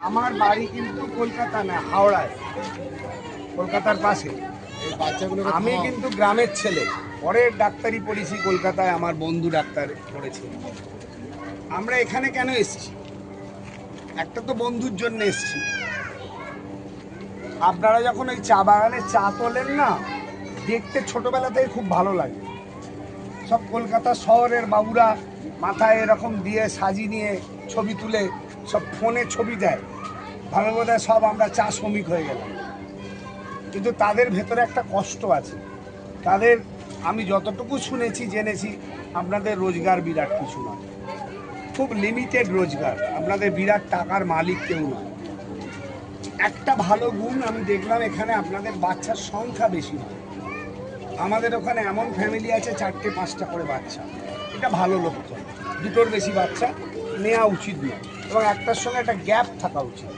আমার বাড়ি কিন্তু কলকাতা না হাওড়ায়। কলকাতার পাশে। এই আমি কিন্তু গ্রামের ছেলে। পরে ডাক্তারি পড়েছি কলকাতায় আমার বন্ধু ডাক্তার পড়েছে। আমরা এখানে কেন এসেছি? একটা তো বন্ধুর জন্য এসেছি। আপনারা যখন ওই চা বাগানে চা তোলেন না দেখতে ছোটবেলা থেকে খুব ভালো লাগে। সব কলকাতা শহরের বাবুরা মাথায় এরকম দিয়ে সাজি নিয়ে ছবি তুলে সব ফোনে ছবি দেয়। ভাবে বোধ সব আমরা চা শ্রমিক হয়ে গেলাম। কিন্তু তাদের ভেতরে একটা কষ্ট আছে। তাদের আমি যতটুকু শুনেছি, জেনেছি, আপনাদের রোজগার বিরাট কিছু নয়। খুব লিমিটেড রোজগার। আপনাদের বিরাট টাকার মালিক কেউ নয়। একটা ভালো গুণ আমি দেখলাম এখানে, আপনাদের বাচ্চার সংখ্যা বেশি নয় আমাদের ওখানে এমন ফ্যামিলি আছে, চারটে, পাঁচটা করে বাচ্চা। এটা ভালো লক্ষণ দুটোর বেশি বাচ্চা নেওয়া উচিত নয়। এবং একটার সঙ্গে একটা গ্যাপ থাকা উচিত।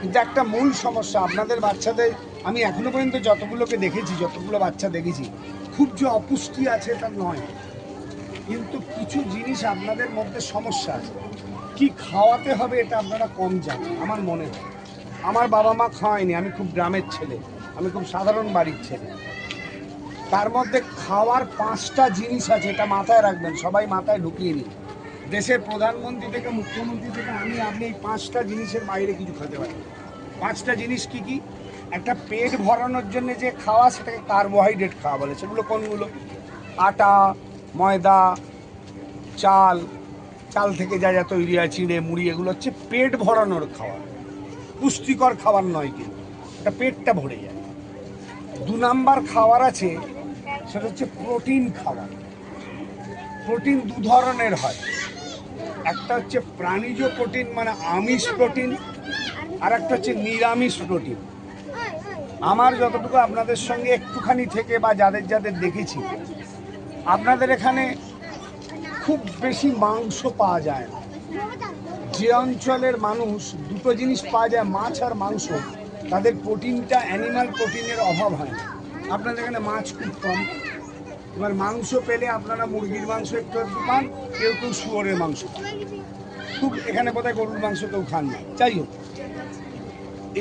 কিন্তু একটা মূল সমস্যা, আপনাদের বাচ্চাদের, আমি এখনও পর্যন্ত যতগুলোকে দেখেছি, যতগুলো বাচ্চা দেখেছি, খুব যে অপুষ্টি আছে তা নয়। কিন্তু কিছু জিনিস আপনাদের মধ্যে সমস্যা আছে। কি খাওয়াতে হবে এটা আপনারা কম জানেন, আমার মনে হয়। আমার বাবা মা খাওয়ায়নি, আমি খুব গ্রামের ছেলে, আমি খুব সাধারণ বাড়ির ছেলে। তার মধ্যে খাওয়ার পাঁচটা জিনিস আছে, এটা মাথায় রাখবেন, সবাই মাথায় ঢুকিয়ে নিন। দেশের প্রধানমন্ত্রী থেকে, মুখ্যমন্ত্রী থেকে আমি, আপনি এই পাঁচটা জিনিসের বাইরে কিছু খেতে পারি পাঁচটা জিনিস কি কি? একটা পেট ভরানোর জন্য যে খাওয়া, সেটাকে কার্বোহাইড্রেট খাওয়া বলে। সেগুলো কোনগুলো? আটা, ময়দা, চাল চাল থেকে যা যা তৈরি হয়, চিড়ে, মুড়ি, এগুলো হচ্ছে পেট ভরানোর খাওয়া। পুষ্টিকর খাবার নয় কিন্তু এটা পেটটা ভরে যায়। দু নাম্বার খাবার আছে, সেটা হচ্ছে প্রোটিন খাবার। প্রোটিন দু ধরনের হয়। একটা হচ্ছে প্রাণীজ প্রোটিন মানে আমিষ প্রোটিন আর একটা হচ্ছে নিরামিষ প্রোটিন। আমার যতটুকু আপনাদের সঙ্গে একটুখানি থেকে বা যাদের যাদের দেখেছি, আপনাদের এখানে খুব বেশি মাংস পাওয়া যায় না। যে অঞ্চলের মানুষ দুটো জিনিস পাওয়া যায়, মাছ আর মাংস। তাদের প্রোটিনটা, অ্যানিমাল প্রোটিনের অভাব হয় না। আপনাদের এখানে মাছ খুব কম। এবার মাংস পেলে আপনারা মুরগির মাংস একটু একটু পান কেউ কেউ শুয়োরের মাংস খুব এখানে বোধহয় গরুর মাংস কেউ খান না। যাই হোক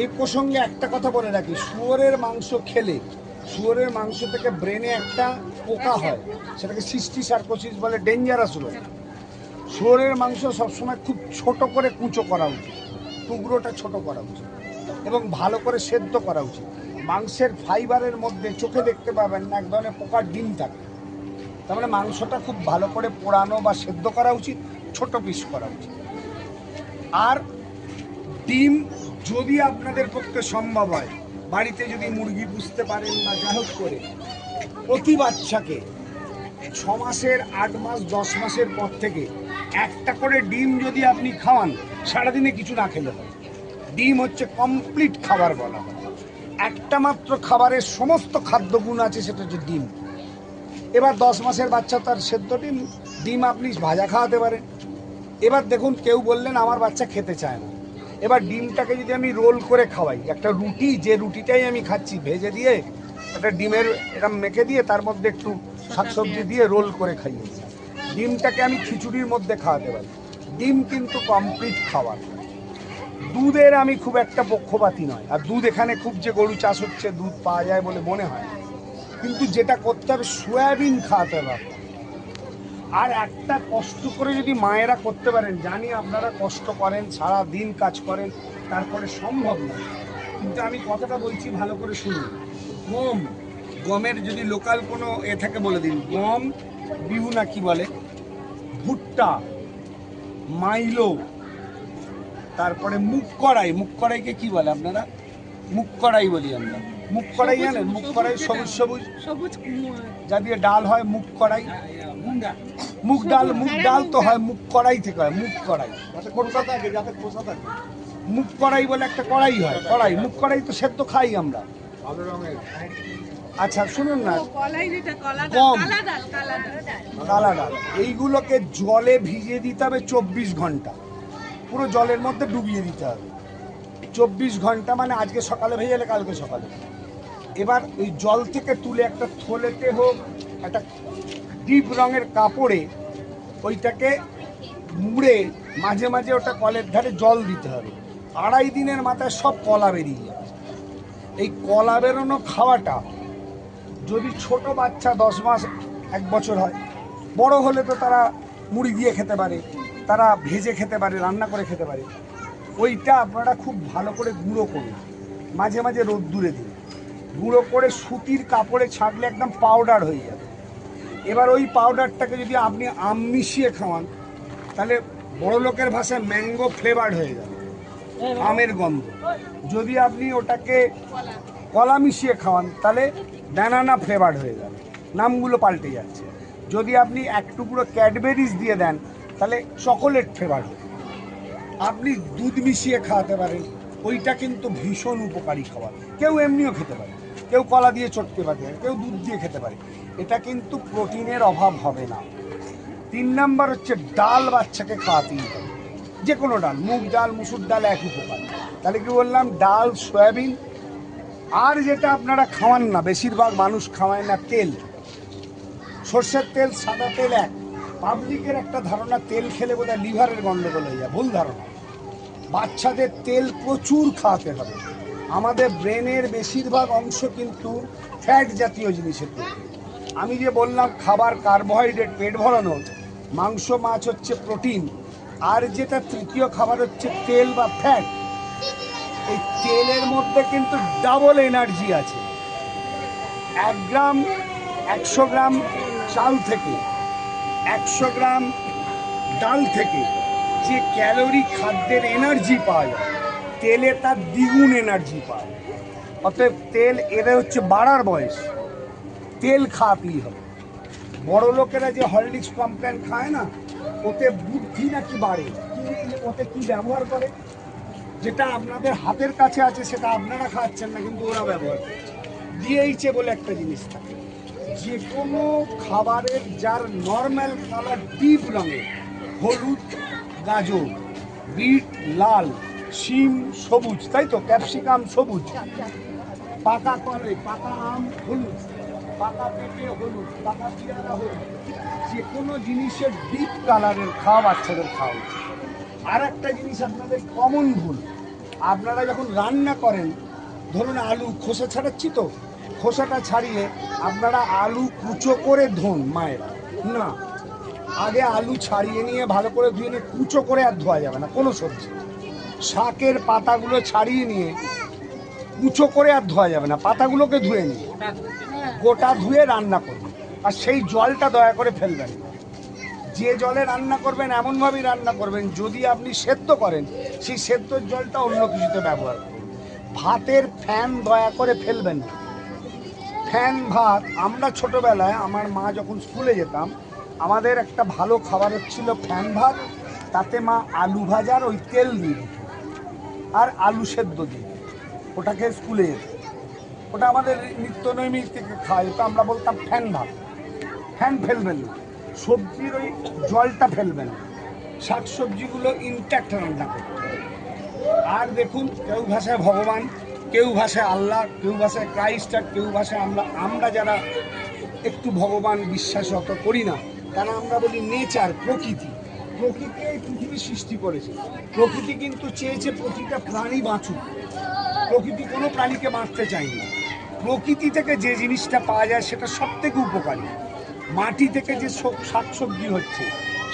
এই প্রসঙ্গে একটা কথা বলে রাখি, শুয়োরের মাংস খেলে, শুয়োরের মাংস থেকে ব্রেনে একটা পোকা হয়, সেটাকে সিস্টি সার্কোসিস বলে, ডেঞ্জারাস রোগ। শুয়োরের মাংস সবসময় খুব ছোট করে কুচো করা উচিত, টুকরোটা ছোট করা উচিত, এবং ভালো করে সেদ্ধ করা উচিত। মাংসের ফাইবারের মধ্যে চোখে দেখতে পাবেন না, এক ধরনের পোকার ডিম থাকে। তার মানে মাংসটা খুব ভালো করে পোড়ানো বা সেদ্ধ করা উচিত, ছোট পিস করা উচিত। আর ডিম যদি আপনাদের পক্ষে সম্ভব হয়, বাড়িতে যদি মুরগি পুষতে পারেন বা যা হোক করে, প্রতি বাচ্চাকে ছ মাসের, আট মাস, দশ মাসের পর থেকে একটা করে ডিম যদি আপনি খাওয়ান, সারাদিনে কিছু না খেলে হয় ডিম হচ্ছে কমপ্লিট খাবার বলা হয়। একটা মাত্র খাবারের সমস্ত খাদ্যগুণ আছে, সেটা হচ্ছে ডিম। এবার দশ মাসের বাচ্চা তার সেদ্ধ ডিম ডিম আপনি ভাজা খাওয়াতে পারেন। এবার দেখুন, কেউ বললেন, আমার বাচ্চা খেতে চায় না। এবার ডিমটাকে যদি আমি রোল করে খাওয়াই, একটা রুটি, যে রুটিটাই আমি খাচ্ছি, ভেজে দিয়ে একটা ডিমের এরম মেখে দিয়ে, তার মধ্যে একটু শাকসবজি দিয়ে রোল করে খাইয়ে ডিমটাকে আমি খিচুড়ির মধ্যে খাওয়াতে পারি। ডিম কিন্তু কমপ্লিট খাবার। দুধের আমি খুব একটা পক্ষপাতী নয়। আর দুধ এখানে খুব যে গরু চাষ হচ্ছে, দুধ পাওয়া যায় বলে মনে হয়। কিন্তু যেটা করতে হবে, সয়াবিন খাওয়াতে হবে আর একটা কষ্ট করে যদি মায়েরা করতে পারেন, জানি আপনারা কষ্ট করেন, সারা দিন কাজ করেন, তারপরে সম্ভব নয় কিন্তু আমি কথাটা বলছি ভালো করে শুনুন। গম, গমের যদি লোকাল কোনো এ থাকে বলে দিন, গম, বিহু না কি বলে? ভুট্টা, মাইলো তারপরে মুখ কড়াই মুখ কড়াইকে কি বলে আপনারা? মুখ কড়াই বলি আমরা। মুখ কড়াই জানেন? মুখ কড়াই সবুজ সবুজ। সবুজ যা দিয়ে ডাল হয় মুখ কড়াই। মুগ ডাল মুগ ডাল তো হয় মুখ কড়াই থেকে হয় মুখ কড়াই। যাতে কলকাতা থাকে যাতে খোসা থাকে? মুখ কড়াই বলে একটা কড়াই হয় কড়াই। মুখ কড়াই তো সেদ্ধ খাই আমরা। আচ্ছা শুনুন না। কলাই যেটা কলা গম। কালা ডাল কালা ডাল। কালা ডাল। এইগুলোকে জলে ভিজিয়ে দিতে হবে চব্বিশ ঘণ্টা। পুরো জলের মধ্যে ডুবিয়ে দিতে হবে। চব্বিশ ঘণ্টা মানে আজকে সকালে ভেজালে কালকে সকালে। এবার ওই জল থেকে তুলে একটা থলেতে হোক, একটা ডিপ রঙের কাপড়ে ওইটাকে মুড়ে মাঝে মাঝে ওটা কলের ধারে জল দিতে হবে। আড়াই দিনের মাথায় সব কলা বেরিয়ে যাবে। এই কলা বেরোনো খাওয়াটা যদি ছোট বাচ্চা দশ মাস, এক বছর হয়, বড় হলে তো তারা মুড়ি দিয়ে খেতে পারে। তারা ভেজে খেতে পারে, রান্না করে খেতে পারে। ওইটা আপনারা খুব ভালো করে গুঁড়ো করুন। মাঝে মাঝে রোদ্দুরে দিন। গুঁড়ো করে সুতির কাপড়ে ছাড়লে একদম পাউডার হয়ে যাবে। এবার ওই পাউডারটাকে যদি আপনি আম মিশিয়ে খাওয়ান, তাহলে বড় লোকের ভাষায় ম্যাঙ্গো ফ্লেভার্ড হয়ে যাবে। আমের গন্ধ। যদি আপনি ওটাকে কলা মিশিয়ে খাওয়ান, তাহলে ব্যানানা ফ্লেভার্ড হয়ে যাবে। নামগুলো পাল্টে যাচ্ছে। যদি আপনি এক টুকরো ক্যাডবেরিজ দিয়ে দেন তাহলে চকোলেট ফ্লেভার হবে আপনি দুধ মিশিয়ে খাওয়াতে পারেন, ওইটা কিন্তু ভীষণ উপকারী খাবার। কেউ এমনিও খেতে পারে, কেউ কলা দিয়ে চটকে পারে কেউ দুধ দিয়ে খেতে পারে। এটা কিন্তু প্রোটিনের অভাব হবে না। তিন নাম্বার হচ্ছে ডাল বাচ্চাকে খাওয়াতেই হবে। যে কোনো ডাল, মুগ ডাল, মুসুর ডাল এক উপকার। তাহলে কি বললাম, ডাল, সয়াবিন, আর যেটা আপনারা খাওয়ান না, বেশিরভাগ মানুষ খাওয়ায় না, তেল। সর্ষের তেল, সাদা তেল এক। পাবলিকের একটা ধারণা, তেল খেলে বোধহয় লিভারের গন্ডগোল হয়ে যায়। ভুল ধারণা। বাচ্চাদের তেল প্রচুর খাওয়াতে হবে। আমাদের ব্রেনের বেশিরভাগ অংশ কিন্তু ফ্যাট জাতীয় জিনিসের আমি যে বললাম, খাবার কার্বোহাইড্রেট, পেট ভরানো, মাংস, মাছ হচ্ছে প্রোটিন। আর যেটা তৃতীয় খাবার হচ্ছে তেল বা ফ্যাট। এই তেলের মধ্যে কিন্তু ডাবল এনার্জি আছে। এক গ্রাম, একশো গ্রাম চাল থেকে একশো গ্রাম ডাল থেকে যে ক্যালোরি খাদ্যের এনার্জি পাওয়া যায়, তেলে তার দ্বিগুণ এনার্জি পায় অতএব তেল এদের হচ্ছে বাড়ার বয়স। তেল খাওয়াতেই হবে। বড় লোকেরা যে হরলিক্স কমপ্ল্যান খায় না, ওতে বুদ্ধি নাকি বাড়ে? ওতে কি ব্যবহার করে? যেটা আপনাদের হাতের কাছে আছে, সেটা আপনারা খাচ্ছেন না, কিন্তু ওরা ব্যবহার করছে। ডিএইচএ বলে একটা জিনিস থাকে। যে কোনো খাবারের যার নর্মাল কালার ডিপ রঙের হলুদ, গাজর, বিট, লাল, শিম, সবুজ, তাই তো? ক্যাপসিকাম সবুজ। পাকা কলে পাকা আম হলুদ, পাকা পেঁপে হলুদ, পাকা পেয়ারা হলুদ। যে কোনো জিনিসের ডিপ কালারের খাওয়া বাচ্চাদের খাওয়া উচিত। আর একটা জিনিস আপনাদের কমন ভুল। আপনারা যখন রান্না করেন, ধরুন আলু খোসা ছাড়াচ্ছি তো খোসাটা ছাড়িয়ে আপনারা আলু কুচো করে ধোন মায়েরা। না, আগে আলু ছাড়িয়ে নিয়ে ভালো করে ধুয়ে নিয়ে কুচো করে আর ধোয়া যাবে না, কোনো সবজি। শাকের পাতাগুলো ছাড়িয়ে নিয়ে কুচো করে আর ধোয়া যাবে না, পাতাগুলোকে ধুয়ে নিয়ে গোটা ধুয়ে রান্না করবেন আর সেই জলটা দয়া করে ফেলবেন। যে জলে রান্না করবেন, এমনভাবেই রান্না করবেন, যদি আপনি সেদ্ধ করেন, সেই সেদ্ধর জলটা অন্য কিছুতে ব্যবহার করুন। ভাতের ফ্যান দয়া করে ফেলবেন না। ফ্যান ভাত। আমরা ছোটবেলায় আমার মা যখন স্কুলে যেতাম, আমাদের একটা ভালো খাবার হচ্ছিল ফ্যান ভাত। তাতে মা আলু ভাজার ওই তেল দিয়ে দিত। আর আলু সেদ্ধ দিয়ে ওটাকে স্কুলে যেত। ওটা আমাদের নিত্য নৈমিত্তিক খাওয়া যেত। আমরা বলতাম ফ্যান ভাত। ফ্যান ফেলবেন না। সবজির ওই জলটা ফেলবেন না। শাক সবজিগুলো ইনট্যাক্ট রান্না করতে আর দেখুন, কেউ ভাষায় ভগবান কেউ ভাষায় আল্লাহ, কেউ ভাষায় ক্রাইস্ট আর কেউ ভাষায় আমরা আমরা যারা একটু ভগবান বিশ্বাস অত করি না কারণ আমরা বলি নেচার, প্রকৃতি। প্রকৃতি এই পৃথিবী সৃষ্টি করেছে। প্রকৃতি কিন্তু চেয়েছে প্রতিটা প্রাণী বাঁচুক। প্রকৃতি কোনো প্রাণীকে বাঁচতে চায়নি। প্রকৃতি থেকে যে জিনিসটা পাওয়া যায় সেটা সব থেকে উপকারী। মাটি থেকে যে শাক সবজি হচ্ছে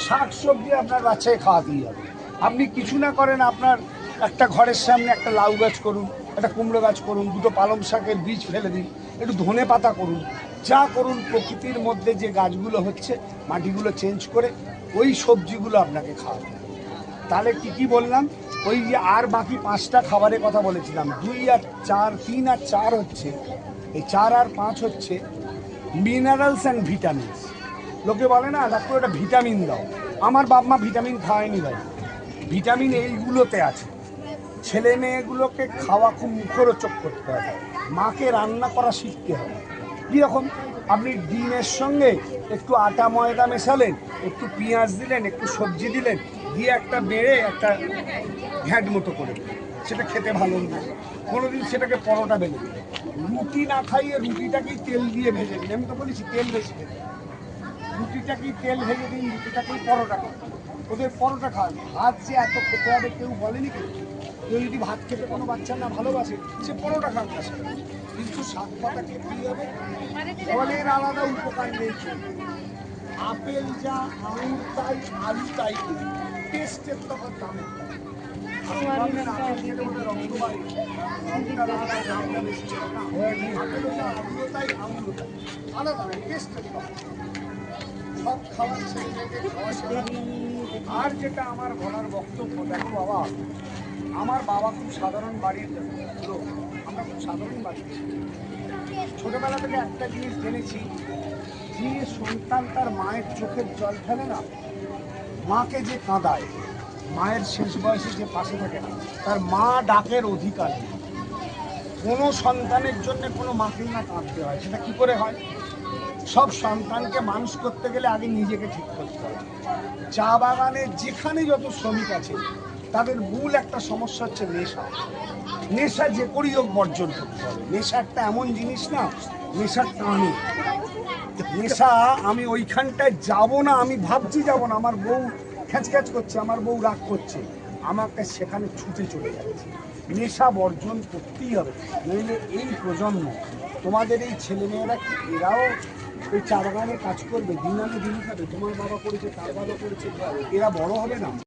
শাক সবজি আপনার বাচ্চাকে খাওয়াতেই হবে। আপনি কিছু না করেন আপনার একটা ঘরের সামনে একটা লাউ গাছ করুন, একটা কুমড়ো গাছ করুন, দুটো পালং শাকের বীজ ফেলে দিন, একটু ধনে পাতা করুন, যা করুন প্রকৃতির মধ্যে যে গাছগুলো হচ্ছে, মাটিগুলো চেঞ্জ করে ওই সবজিগুলো আপনাকে খাওয়াতে হবে তাহলে কি কি বললাম? ওই যে আর বাকি পাঁচটা খাবারের কথা বলেছিলাম, দুই আর চার, তিন আর চার হচ্ছে, এই চার আর পাঁচ হচ্ছে মিনারেলস অ্যান্ড ভিটামিনস লোকে বলে না, ডাক্তার, ওটা ভিটামিন দাও। আমার বাপ মা ভিটামিন খাওয়ায়নি ভাই। ভিটামিন এইগুলোতে আছে। ছেলে মেয়েগুলোকে খাওয়া খুব মুখরোচক করতে হবে মাকে রান্না করা শিখতে হবে। কীরকম? আপনি ডিমের সঙ্গে একটু আটা ময়দা মেশালেন, একটু পেঁয়াজ দিলেন, একটু সবজি দিলেন, দিয়ে একটা বেড়ে একটা ঘ্যাট মতো করে সেটা খেতে ভালো লাগে কোনোদিন সেটাকে পরোটা বেলে রুটি না খাইয়ে রুটিটাকেই তেল দিয়ে ভেজে দিন আমি তো বলেছি তেল বেশি রুটিটাকেই তেল ভেজে দিন, রুটিটাকেই পরোটা ওদের পরোটা খান ভাত যে এত খেতে হবে কেউ বলেনি কেউ কেউ যদি ভাত খেতে কোনো বাচ্চা না ভালোবাসে সে খান তার সাথে। কিন্তু শাক পাতা খেতেই হবে ফলের আলাদা উপকার নেই আপেল যা আঙুর তাই আলু তাই টেস্টের তখন। রক্তটার আলাদা ছিল না। টেস্টের। সব খাবার ছেড়ে ছেড়ে খাওয়া। আর যেটা আমার বলার বক্তব্য, দেখো বাবা, আমার বাবা খুব সাধারণ বাড়ির লোক। আমরা খুব সাধারণ বাড়ির। ছোটবেলা থেকে একটা জিনিস জেনেছি, যে সন্তান তার মায়ের চোখের জল ফেলে না, মাকে যে কাঁদায়, মায়ের শেষ বয়সে যে পাশে থাকে না, তার মা ডাকের অধিকার। কোনো সন্তানের জন্য কোনো মাকেই না কাঁদতে হয়। সেটা কি করে হয়? সব সন্তানকে মানুষ করতে গেলে আগে নিজেকে ঠিক করতে হবে। চা বাগানে যেখানে যত শ্রমিক আছে, তাদের মূল একটা সমস্যা হচ্ছে নেশা। নেশা যে করেই হোক বর্জন করতে হবে। নেশা একটা এমন জিনিস না, নেশার টানে নেশা, আমি ওইখানটায় যাব না, আমি ভাবছি যাব না, আমার বউ খ্যাচ খ্যাচ করছে, আমার বউ রাগ করছে, আমাকে সেখানে ছুটে চলে যাচ্ছে। নেশা বর্জন করতেই হবে। নইলে এই প্রজন্ম, তোমাদের এই ছেলেমেয়েরা কি, এরাও ওই চা বাগানে কাজ করবে, দিন আনে দিন খাবে, তোমার বাবা করেছে, তার বাবা করেছে, এরা বড় হবে না?